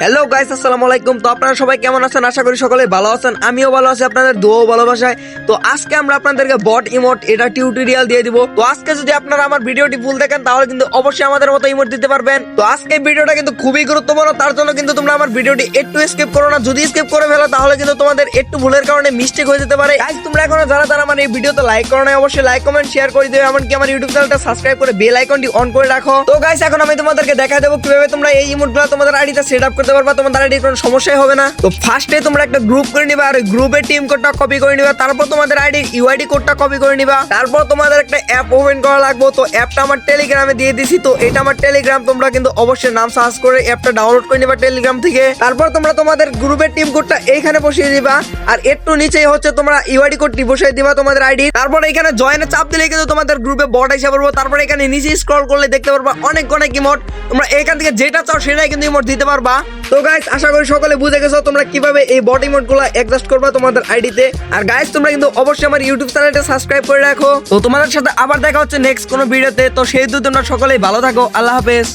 Hello guys আসসালামু আলাইকুম। তো আপনারা সবাই কেমন আছেন? আশা করি সকলে ভালো আছেন, আমিও ভালো আছি আপনাদের দোয়াও ভালোবাসায়। তো আজকে আমরা আপনাদেরকে বট ইমোট এটা টিউটোরিয়াল দিয়ে দিব। তো আজকে যদি আপনারা আমার ভিডিওটি ফুল দেখেন, তাহলে কিন্তু অবশ্যই আমাদের মতো ইমোট দিতে পারবেন। তো আজকে ভিডিওটা কিন্তু খুবই গুরুত্বপূর্ণ, তার জন্য কিন্তু তোমরা আমার ভিডিওটি একটু স্কিপ করো না। যদি স্কিপ করে ফেলো, তাহলে কিন্তু তোমাদের একটু ভুলের কারণে মিস্টেক হয়ে যেতে পারে। গাইস তোমরা এখনও যারা যারা আমার এই ভিডিওতে লাইক করো না অবশ্যই লাইক কমেন্ট শেয়ার করে দিও। এমনকি আমার ইউটিউব চ্যানেলটা সাবস্ক্রাইব করে বেল আইকনটি অন করে রাখো। তো গাইস এখন আমি তোমাদেরকে দেখা দেবো কীভাবে তোমরা এই ইমোটগুলো তোমাদের আইডিতে সেট আপ করতে পারবা তোমাদের আইডির কোনো সমস্যাই হবে না। তো ফার্স্টে তোমরা একটা গ্রুপ করে নিবা, আর গ্রুপের টিম কোডটা কপি করে নিবা, তারপর তোমাদের আইডির ইউআইডি কোডটা কপি করে নিবা, তারপর তোমাদের একটা অ্যাপ ওপেন করা লাগবে। তো অ্যাপটা আমার টেলিগ্রামে দিয়ে দিছি, তো এটা আমার টেলিগ্রাম তোমরা কিন্তু অবশ্যই নাম সার্চ করে অ্যাপটা ডাউনলোড করে নিবা টেলিগ্রাম থেকে। তারপর তোমরা তোমাদের গ্রুপের টিম কোডটা এইখানে বসিয়ে দিবা, আর একটু নিচেই হচ্ছে তোমরা ইউআইডি কোডটি বসিয়ে দিবা তোমাদের আইডি তারপর এখানে জয়েনে চাপ দিলে কিন্তু তোমাদের গ্রুপে বট এসে পড়ব। তারপর এখানে নিচে স্ক্রল করলে দেখতে পারবা অনেক অনেক ইমোট তোমরা এখান থেকে যেটা চাও সেটাই কিন্তু ইমোট দিতে পারবা। তো গাইস আশা করি সকলে বুঝে গেছো তোমরা কীভাবে এই বডি মোডগুলো অ্যাডজাস্ট করবা তোমাদের আইডিতে আর গাইস তোমরা কিন্তু অবশ্যই আমার ইউটিউব চ্যানেলটা সাবস্ক্রাইব করে রাখো। তো তোমাদের সাথে আবার দেখা হচ্ছে নেক্সট কোনো ভিডিওতে তো সেই দু তোমরা সকলেই ভালো থাকো। আল্লাহ হাফেজ।